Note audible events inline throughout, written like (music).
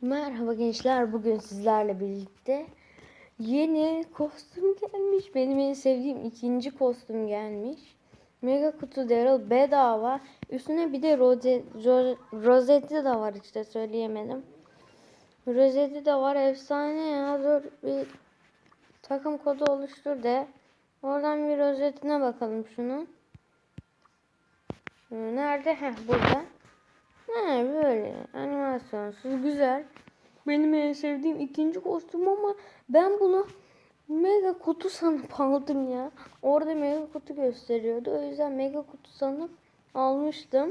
Merhaba gençler. Bugün sizlerle birlikte yeni kostüm gelmiş. Benim en sevdiğim ikinci kostüm gelmiş. Mega kutu Daryl bedava. Üstüne bir de roze, ro, rozeti de var işte söyleyemedim. Rozeti de var. Efsane ya. Dur bir takım kodu oluştur de. Oradan bir rozetine bakalım şunun. Ee, Nerede? Heh burada. He böyle animasyonsuz güzel. Benim en sevdiğim ikinci kostüm ama ben bunu mega kutu sanıp (laughs) aldım ya. Orada mega kutu gösteriyordu. O yüzden mega kutu sanıp almıştım.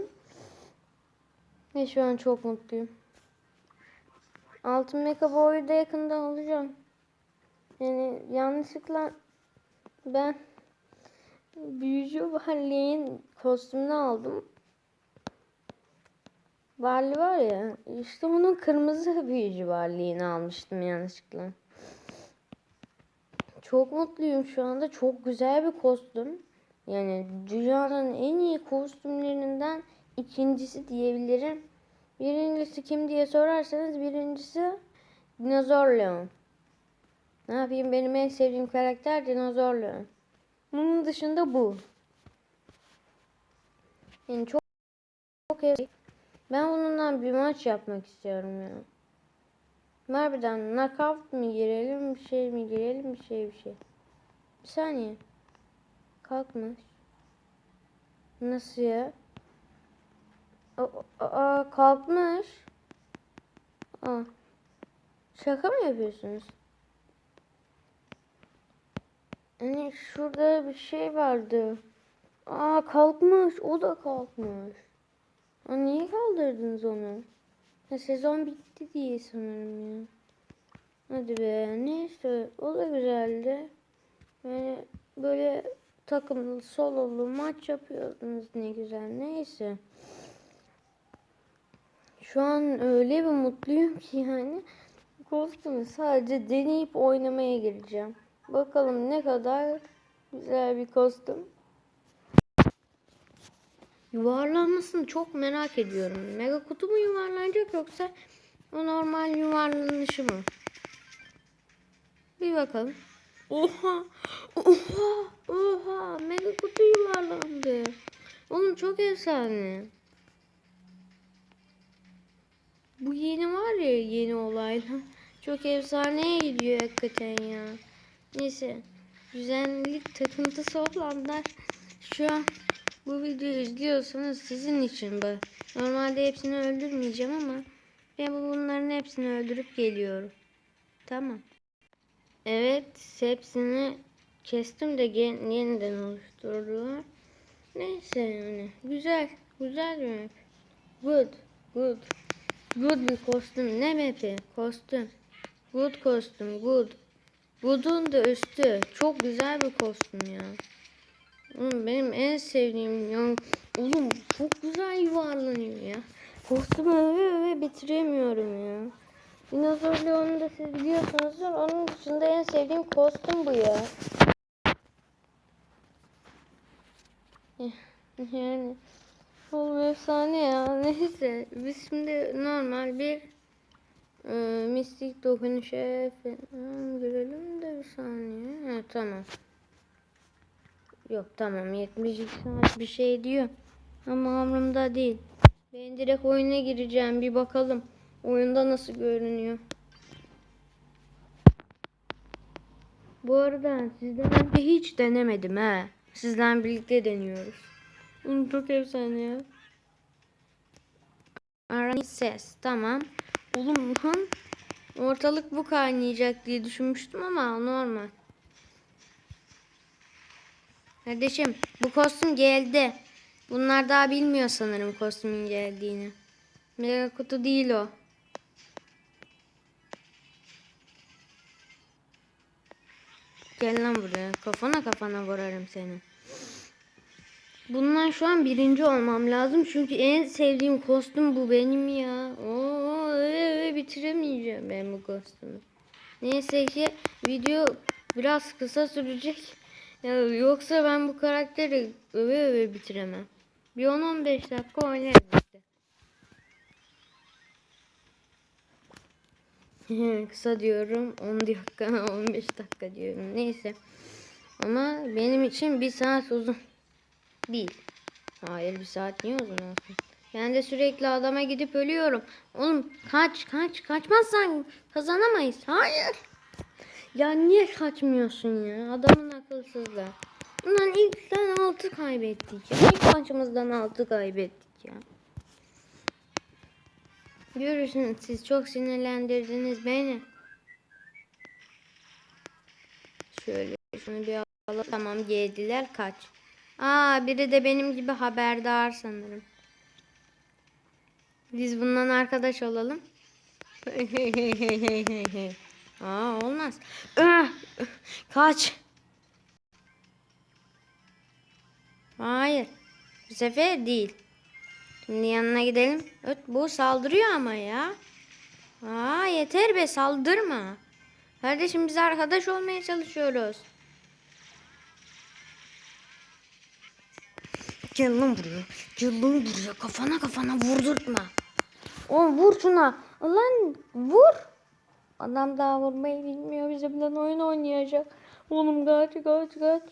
Ve şu an çok mutluyum. Altın mega boyu da yakında alacağım. Yani yanlışlıkla ben büyücü Barley'in kostümünü aldım. Barley var ya işte onun kırmızı büyücü Barley'ini almıştım yanlışlıkla. Çok mutluyum şu anda. Çok güzel bir kostüm. Yani dünyanın en iyi kostümlerinden ikincisi diyebilirim. Birincisi kim diye sorarsanız birincisi Dinozor Leon. Ne yapayım benim en sevdiğim karakter Dinozor Leon. Bunun dışında bu. Yani çok çok ev- ben bununla bir maç yapmak istiyorum ya. Harbiden knockout mı girelim bir şey mi girelim bir şey bir şey. Bir saniye. Kalkmış. Nasıl ya? Aa, kalkmış. Aa. Şaka mı yapıyorsunuz? Hani şurada bir şey vardı. Aa kalkmış. O da kalkmış. Aa, niye kaldırdınız onu? Ha, sezon bitti diye sanırım ya. Hadi be. Neyse. O da güzeldi. Yani böyle takımlı sololu maç yapıyordunuz ne güzel. Neyse. Şu an öyle bir mutluyum ki yani kostümü sadece deneyip oynamaya gireceğim. Bakalım ne kadar güzel bir kostüm. Yuvarlanmasını çok merak ediyorum. Mega kutu mu yuvarlanacak yoksa o normal yuvarlanışı mı? Bir bakalım. Oha! Oha! Oha! Mega kutu yuvarlandı. Oğlum çok efsane. Bu yeni var ya yeni olayla. (laughs) Çok efsaneye gidiyor hakikaten ya. Neyse. Güzellik takıntısı olanlar şu an bu videoyu izliyorsanız sizin için bu. Normalde hepsini öldürmeyeceğim ama ben bunların hepsini öldürüp geliyorum. Tamam. Evet hepsini kestim de yeniden oluşturdular. Neyse yani güzel güzel bir map. Good good. Good bir kostüm. Ne map'i? Kostüm. Good kostüm. Good. Good'un da üstü. Çok güzel bir kostüm ya. Benim en sevdiğim ya. Oğlum çok güzel yuvarlanıyor ya. Kostümü öve öve bitiremiyorum ya. Dinozor Leon'u da siz biliyorsunuzdur. Onun dışında en sevdiğim kostüm bu ya. Eh, Yani oğlum efsane ya. (laughs) Neyse biz şimdi normal bir e, mistik dokunuşa falan girelim de bir saniye. Ha, tamam. Yok tamam 72 saat bir şey diyor. Ama umurumda değil. Ben direkt oyuna gireceğim bir bakalım. Oyunda nasıl görünüyor. Bu arada sizden önce hiç denemedim ha. Sizden birlikte deniyoruz. Oğlum çok efsane ya. Aran ses tamam. Oğlum lan ortalık bu kaynayacak diye düşünmüştüm ama normal. Kardeşim bu kostüm geldi. Bunlar daha bilmiyor sanırım kostümün geldiğini. Mega kutu değil o. Gel lan buraya. Kafana kafana vurarım seni. Bundan şu an birinci olmam lazım. Çünkü en sevdiğim kostüm bu benim ya. Oo, öyle öyle bitiremeyeceğim ben bu kostümü. Neyse ki video biraz kısa sürecek. Ya, yoksa ben bu karakteri öve öve bitiremem. Bir 10-15 dakika oynarız işte. (laughs) Kısa diyorum 10 dakika (laughs) 15 dakika diyorum neyse. Ama benim için bir saat uzun değil. Hayır bir saat niye uzun olsun? Ben de sürekli adama gidip ölüyorum. Oğlum kaç kaç kaçmazsan kazanamayız. Hayır. Ya niye kaçmıyorsun ya? Adamın akılsızlığı. Ulan ilkten 6 kaybettik ya. İlk maçımızdan 6 kaybettik ya. Görürsünüz siz çok sinirlendirdiniz beni. Şöyle şunu bir alalım. Tamam geldiler kaç. Aa biri de benim gibi haberdar sanırım. Biz bundan arkadaş olalım. (laughs) Aa olmaz. Kaç. Hayır. Bu sefer değil. Şimdi yanına gidelim. Öt bu saldırıyor ama ya. Aa yeter be saldırma. Kardeşim biz arkadaş olmaya çalışıyoruz. Gel lan buraya. Gel lan buraya. Kafana kafana vurdurtma. O vur şuna. Lan vur. Adam daha vurmayı bilmiyor. Bizimle oyun oynayacak. Oğlum kaç kaç kaç.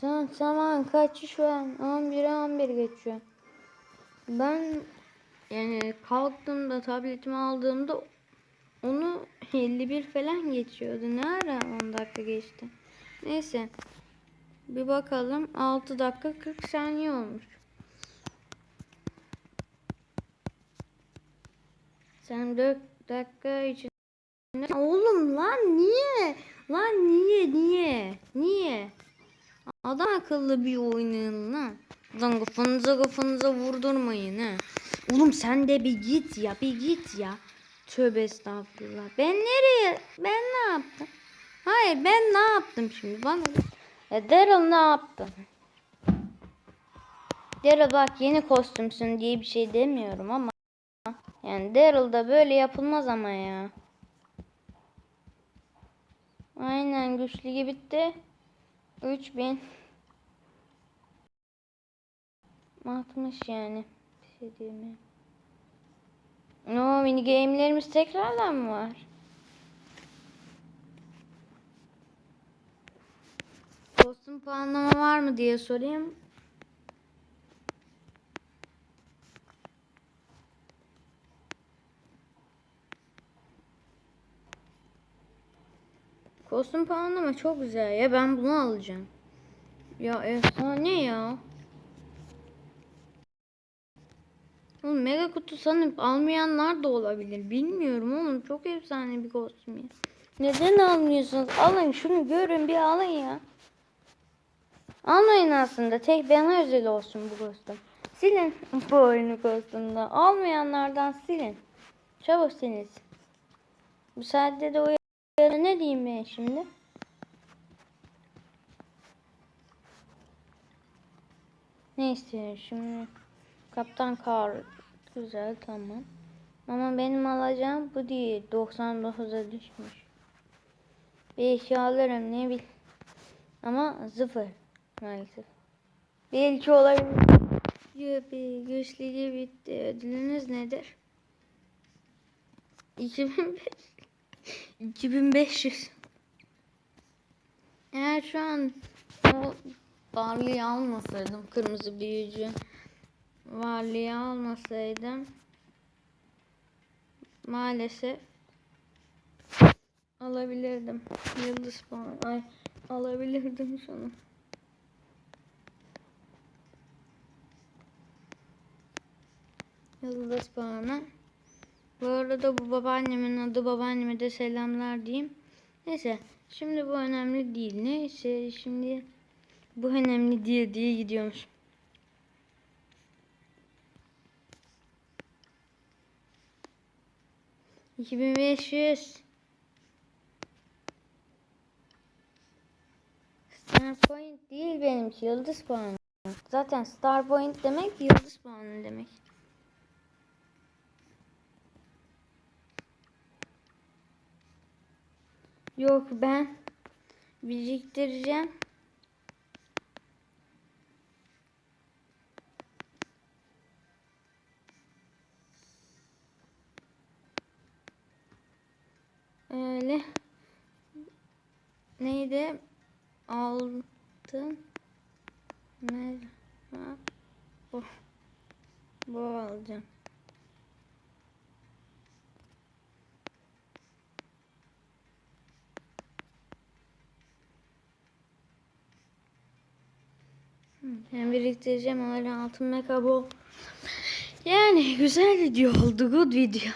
Tamam tamam kaç şu an? 11'e 11 geçiyor. Ben yani kalktığımda tabletimi aldığımda onu 51 falan geçiyordu. Ne ara 10 dakika geçti. Neyse. Bir bakalım. 6 dakika 40 saniye olmuş. Sen 4 dakika için Oğlum lan niye? Lan niye niye? Niye? Adam akıllı bir oynayın lan. Lan kafanıza kafanıza vurdurmayın ha. Oğlum sen de bir git ya bir git ya. Tövbe estağfurullah. Ben nereye? Ben ne yaptım? Hayır ben ne yaptım şimdi? Bana ya Daryl ne yaptı? Daryl bak yeni kostümsün diye bir şey demiyorum ama yani Daryl'da böyle yapılmaz ama ya. Aynen güçlü gibi bitti. 3000 60 yani. Bir şey diyeyim? No mini game'lerimiz tekrardan mı var? Kostüm puanlama var mı diye sorayım. Kostüm puanlama çok güzel ya ben bunu alacağım. Ya efsane ya. Oğlum mega kutu sanıp almayanlar da olabilir. Bilmiyorum oğlum çok efsane bir kostüm ya. Neden almıyorsunuz? Alın şunu görün bir alın ya. Almayın aslında. Tek bana özel olsun bu kostüm. Silin bu oyunu kostümden. Almayanlardan silin. Çabuk silin. Bu saatte de o ne diyeyim ben şimdi? Neyse şimdi Kaptan Kar güzel tamam. Ama benim alacağım bu değil. 99'a düşmüş. Belki alırım ne bil. Ama sıfır maalesef. Belki olabilir. Yubi güçlüce bitti. Ödülünüz nedir? 2005 2500 Eğer şu an o varlığı almasaydım kırmızı büyücü varlığı almasaydım maalesef alabilirdim. Yıldız puan ay alabilirdim şunu yıldız puanı bu arada bu babaannemin adı babaanneme de selamlar diyeyim neyse şimdi bu önemli değil neyse şimdi bu önemli diye diye gidiyormuş. İki bin beş yüz. Star point değil benimki yıldız puanı. Zaten star point demek yıldız puanı demek. Yok ben biriktireceğim. Öyle. Neydi? Altın mermer. Bu. Oh, bu alacağım. Ben biriktireceğim hala altın mekabo. Yani güzel video oldu. Good video.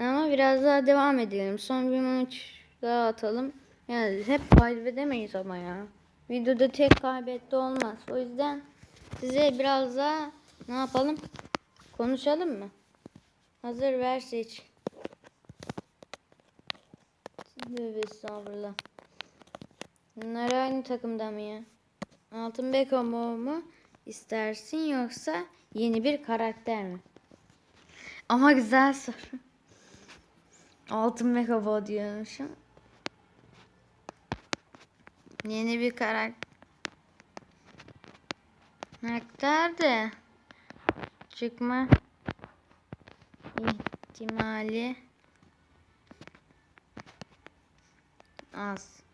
Ama biraz daha devam edelim. Son bir maç daha atalım. Yani hep kaybedemeyiz ama ya. Videoda tek kaybetti olmaz. O yüzden size biraz daha ne yapalım? Konuşalım mı? Hazır ver seç. Tövbe estağfurullah. Bunlar aynı takımda mı ya? Altın Beko mu istersin yoksa yeni bir karakter mi? Ama güzel soru. Altın Beko diyormuşum. Yeni bir. Karakter de çıkma ihtimali az.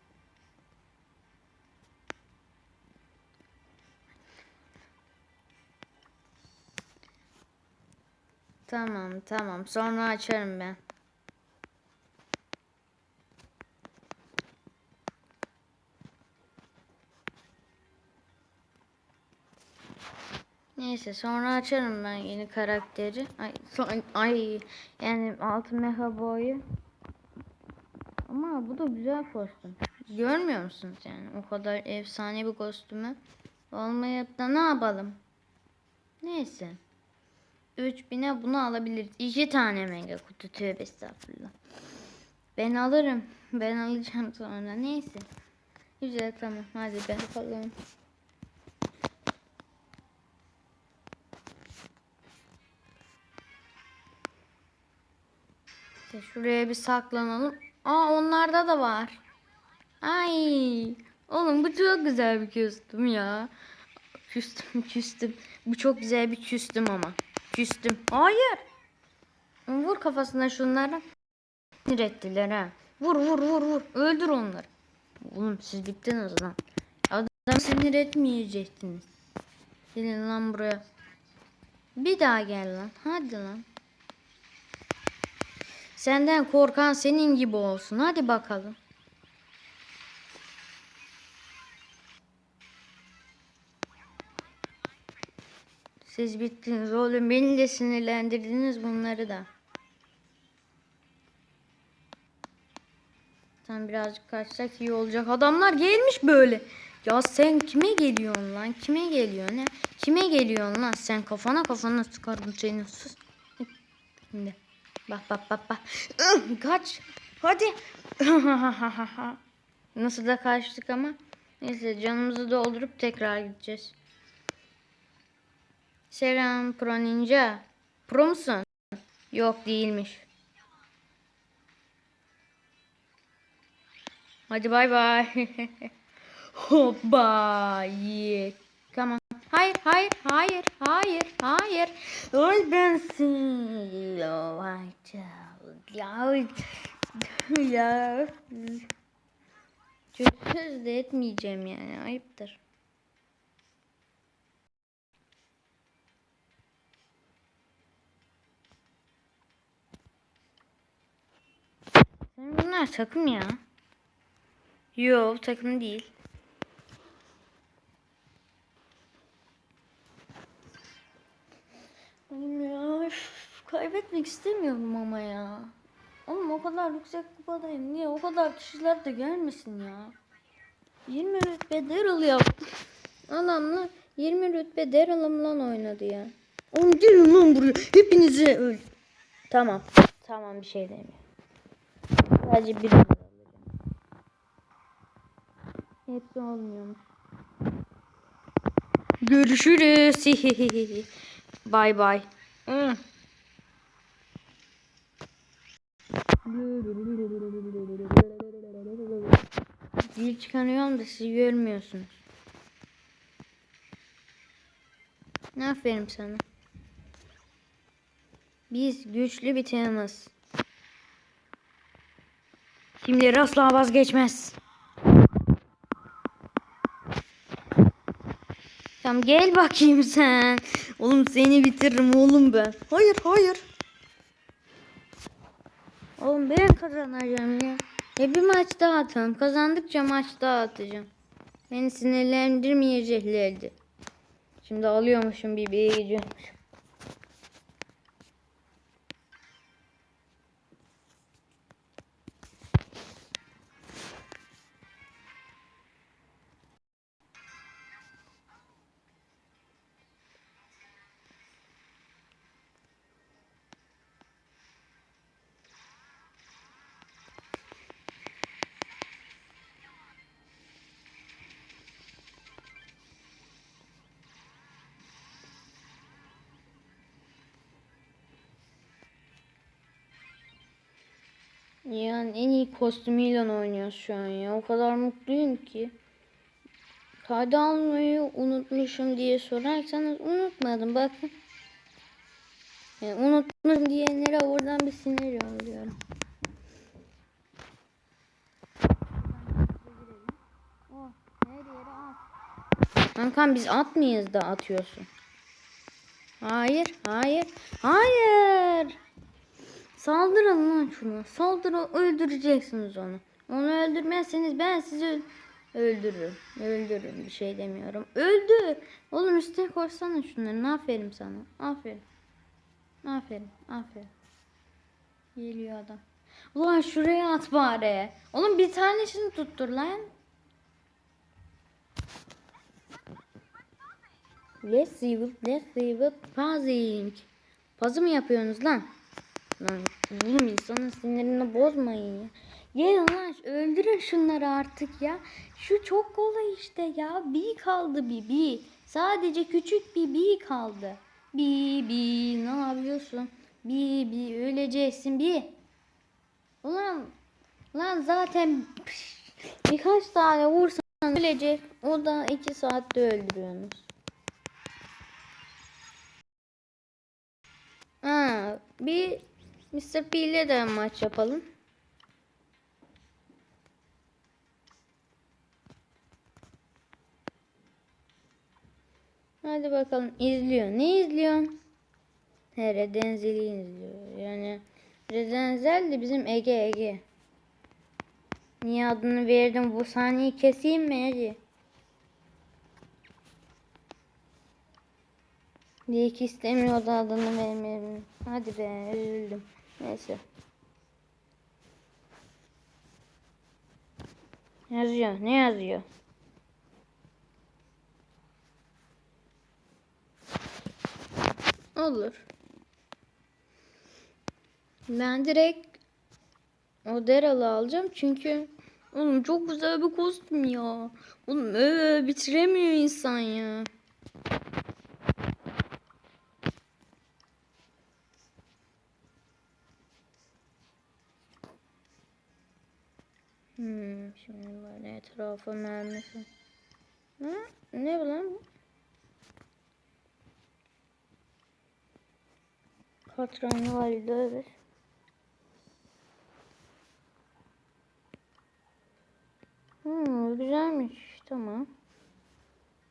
Tamam tamam sonra açarım ben. Neyse sonra açarım ben yeni karakteri. Ay, son- ay yani altın meha boyu. Ama bu da güzel kostüm. Görmüyor musunuz yani o kadar efsane bir kostümü olmayıp da ne yapalım? Neyse. 3000'e bunu alabiliriz. İki tane mega kutu tövbe estağfurullah. Ben alırım. Ben alacağım sonra. Neyse. Güzel tamam. Hadi ben bakalım. İşte şuraya bir saklanalım. Aa onlarda da var. Ay. Oğlum bu çok güzel bir kostüm ya. Küstüm küstüm. Bu çok güzel bir küstüm ama. Küstüm. Hayır. Vur kafasına şunları. Sinir ettiler ha. Vur vur vur vur. Öldür onları. Oğlum siz bittiniz lan. Adam sinir etmeyecektiniz. Gelin lan buraya. Bir daha gel lan. Hadi lan. Senden korkan senin gibi olsun. Hadi bakalım. Siz bittiniz oğlum. Beni de sinirlendirdiniz bunları da. Sen birazcık kaçsak iyi olacak. Adamlar gelmiş böyle. Ya sen kime geliyorsun lan? Kime geliyorsun ne? Kime geliyorsun lan? Sen kafana kafana sıkarım seni. Sus. Şimdi. Bak bak bak bak. (clears throat) Kaç. Hadi. (laughs) Nasıl da kaçtık ama. Neyse canımızı doldurup tekrar gideceğiz. Selam Pro Ninja. Pro musun? Yok değilmiş. Hadi bay bay. (laughs) Hoppa. Yeah. Tamam. Hayır, hayır, hayır, hayır, hayır. Öl ben seni. Ya. Ya. Çok de etmeyeceğim yani. Ayıptır. Bunlar takım ya. Yo takım değil. Ya kaybetmek istemiyorum ama ya. Oğlum o kadar yüksek kupadayım. Niye o kadar kişiler de gelmesin ya. 20 rütbe Daryl yaptı. Adamla 20 rütbe Daryl'ımla oynadı ya. Oğlum gelin lan buraya. Hepinizi öl. Tamam. Tamam bir şey demiyorum. Sadece bir Hepsi olmuyormuş. Görüşürüz. Bay bay. Hı. Dil çıkarıyorum da siz görmüyorsunuz. Aferin sana. Biz güçlü bir teamız. Timleri asla vazgeçmez. Tamam gel bakayım sen. Oğlum seni bitiririm oğlum ben. Hayır hayır. Oğlum ben kazanacağım ya. Ya bir maç daha atalım. Kazandıkça maç daha atacağım. Beni sinirlendirmeyeceklerdi. Şimdi alıyormuşum bir gidiyormuşum. Yani en iyi kostümüyle oynuyoruz şu an ya. O kadar mutluyum ki. Kaydı almayı unutmuşum diye sorarsanız unutmadım bakın. Yani unutmuşum diyenlere oradan bir sinir yolluyorum. Kankam biz at mıyız da atıyorsun? Hayır, hayır, hayır. Saldırın lan şunu. Saldırın öldüreceksiniz onu. Onu öldürmezseniz ben sizi öl- öldürürüm. Öldürürüm bir şey demiyorum. Öldü. Oğlum üstüne koysana şunları. Aferin sana. Aferin. Aferin. Aferin. Geliyor adam. Ulan şuraya at bari. Oğlum bir tanesini tuttur lan. Let's see it. Let's see it. Puzzling. Puzzle mı yapıyorsunuz lan? Lan oğlum insanın sinirini bozmayın ya. Gelin lan öldürün şunları artık ya. Şu çok kolay işte ya. Bir kaldı bir bir. Sadece küçük bir bir kaldı. Bir bir ne yapıyorsun? Bir bir öleceksin bir. Ulan lan zaten birkaç tane vursan ölecek. O da iki saatte öldürüyorsunuz. Ha, bir Mr. P ile de maç yapalım. Hadi bakalım izliyor. Ne izliyorsun? He Redenzel'i izliyor. Yani Redenzel de bizim Ege Ege. Niye adını verdim? Bu sahneyi keseyim mi Ege? Diye ki istemiyordu adını vermeyelim. Hadi be üzüldüm. Neyse. Yazıyor. Ne yazıyor? Olur. Ben direkt o Daryl'ı alacağım çünkü oğlum çok güzel bir kostüm ya. Oğlum ee, bitiremiyor insan ya. Hmm, şimdi böyle etrafa mermisi. Ha? Ne bu lan bu? Katranlı valide evet. Hmm, güzelmiş. Tamam.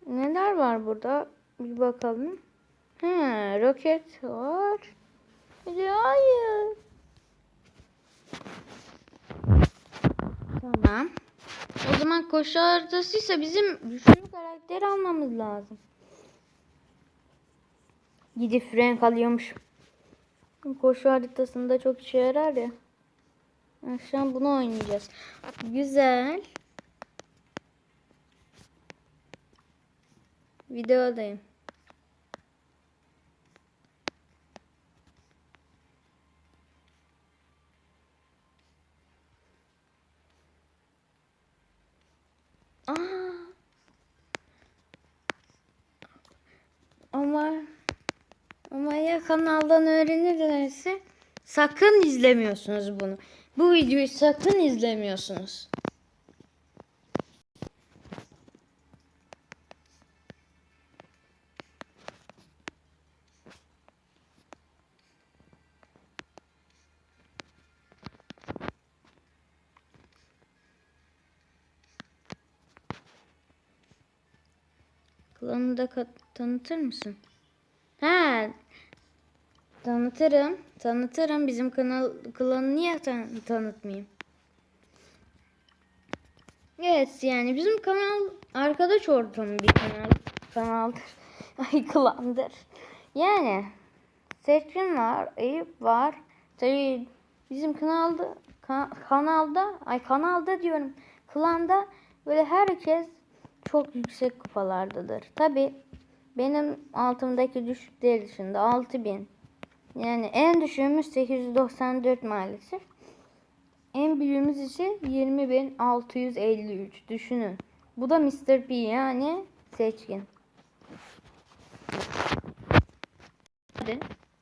Neler var burada? Bir bakalım. He, roket var. Hayır. Tamam. O zaman koşu haritasıysa bizim güçlü karakteri almamız lazım. Gidip Frank alıyormuş. Koşu haritasında çok işe yarar ya. Akşam bunu oynayacağız. Güzel. Videodayım. Ama ama ya kanaldan öğrenirlerse sakın izlemiyorsunuz bunu. Bu videoyu sakın izlemiyorsunuz. Da tanıtır mısın? Ha, tanıtırım. Tanıtırım. Bizim kanal klanı niye tan- tanıtmayayım? Evet yani bizim kanal arkadaş ortamı bir kanal kanaldır. (laughs) Ay klandır. Yani Seçkin var, Eyüp var. Tabii bizim kanalda ka- kanalda ay kanalda diyorum. Klanda böyle herkes çok yüksek kupalardadır. Tabii benim altımdaki düşükler dışında 6000. Yani en düşüğümüz 894 maalesef. En büyüğümüz ise 20.653. Düşünün. Bu da Mr. P yani seçkin. Hadi.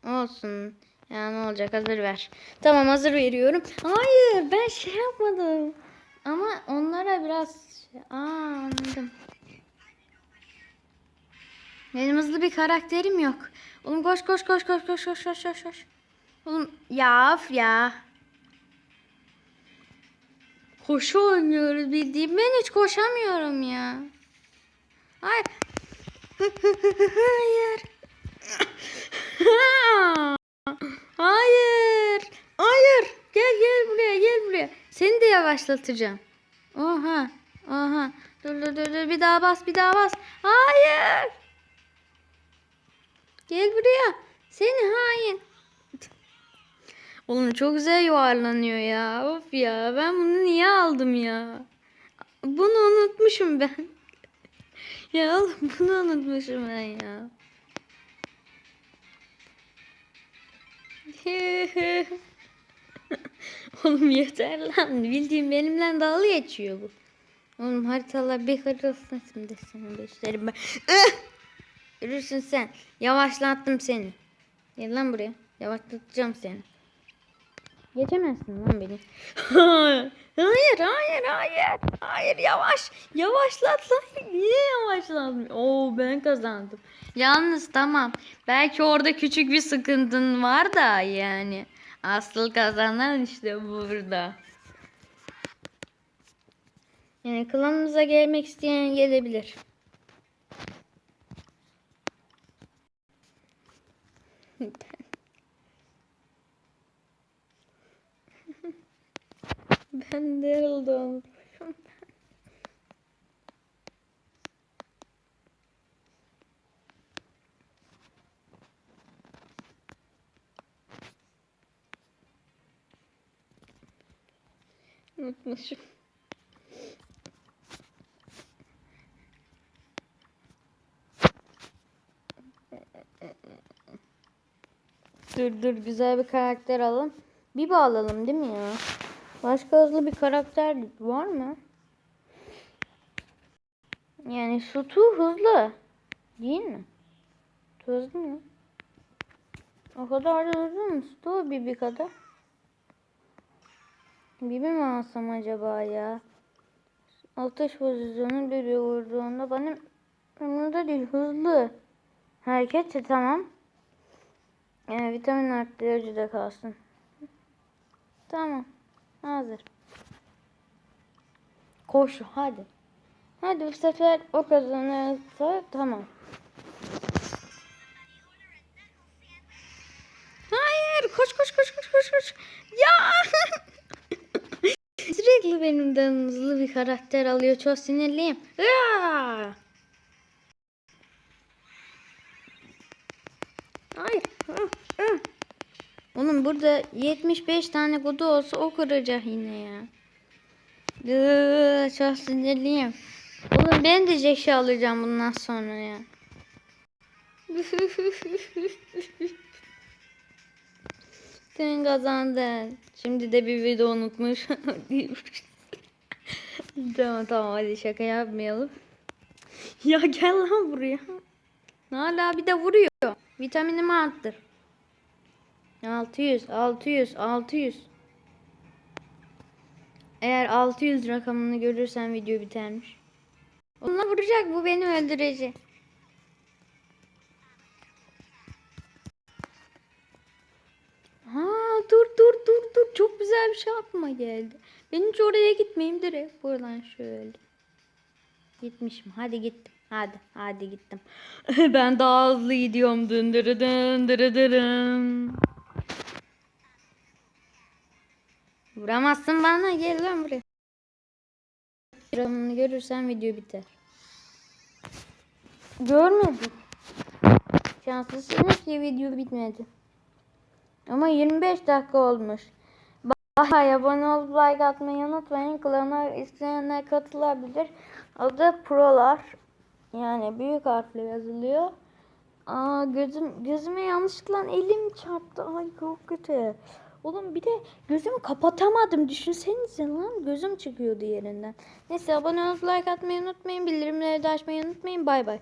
Olsun. Ya ne olacak hazır ver. Tamam hazır veriyorum. Hayır ben şey yapmadım. Ama onlara biraz... Aa anladım. Benim hızlı bir karakterim yok. Oğlum koş koş koş koş koş koş koş koş koş. Oğlum ya of ya. Koşu oynuyoruz bildiğim. Ben hiç koşamıyorum ya. Hayır. Hayır. (laughs) Hayır. Hayır. Gel gel buraya gel buraya. Seni de yavaşlatacağım. Oha. Oha. Dur dur dur dur. Bir daha bas bir daha bas. Hayır. Gel buraya. Seni hain. Oğlum çok güzel yuvarlanıyor ya. Of ya. Ben bunu niye aldım ya? Bunu unutmuşum ben. (laughs) ya oğlum bunu unutmuşum ben ya. (laughs) oğlum yeter lan. Bildiğim benimle dalga geçiyor bu. Oğlum haritalar bir kırılsın şimdi senin beşlerim ben. Yürürsün sen. Yavaşlattım seni. Gel lan buraya. Yavaşlatacağım seni. Geçemezsin lan beni. (laughs) hayır, hayır, hayır. Hayır, yavaş. Yavaşlat lan. Niye yavaşladın? Oo, ben kazandım. Yalnız tamam. Belki orada küçük bir sıkıntın var da yani. Asıl kazanan işte burada. Yani klanımıza gelmek isteyen gelebilir. Ben (laughs) Daryl doğmuşum. Unutmuşum. Dur dur güzel bir karakter alalım. Bir bağlayalım değil mi ya? Başka hızlı bir karakter var mı? Yani Sutu hızlı. Değil mi? Hızlı mı? O kadar da hızlı mı? Sutu Bibi kadar. Bibi mi alsam acaba ya? Atış pozisyonu biri vurduğunda benim umurumda değil hızlı. Hareket tamam. Yani vitamin arttırıcı da kalsın. Tamam. Hazır. Koş hadi. Hadi bu sefer o kazanırsa tamam. Hayır koş koş koş koş koş koş. Ya. (laughs) Sürekli benimden hızlı bir karakter alıyor. Çok sinirliyim. Ya. Hayır. Onun burada 75 tane kutu olsa o kıracak yine ya. Çok sinirliyim. Oğlum ben de Jack'i alacağım bundan sonra ya. (laughs) Sen kazandın. Şimdi de bir video unutmuş. (laughs) tamam tamam hadi şaka yapmayalım. Ya gel lan buraya. Hala bir de vuruyor. Vitaminimi arttır. 600, 600, 600. Eğer 600 rakamını görürsen video bitermiş. Onunla vuracak bu beni öldürecek. Ha dur dur dur dur çok güzel bir şey aklıma geldi. Ben hiç oraya gitmeyeyim direkt buradan şöyle. Gitmişim hadi gittim Hadi hadi gittim. (laughs) ben daha hızlı gidiyorum. Dın dırı dın dırı dırın. Vuramazsın bana gel lan buraya. Vuramını görürsen video biter. Görmedim. Şanslısınız ki video bitmedi. Ama 25 dakika olmuş. Bay abone olup like atmayı unutmayın. Klana isteyenler katılabilir. Adı prolar. Yani büyük harfle yazılıyor. Aa gözüm gözüme yanlışlıkla elim çarptı. Ay çok kötü. Oğlum bir de gözümü kapatamadım. Düşünsenize lan gözüm çıkıyordu yerinden. Neyse abone olup like atmayı unutmayın. Bildirimleri de açmayı unutmayın. Bay bay.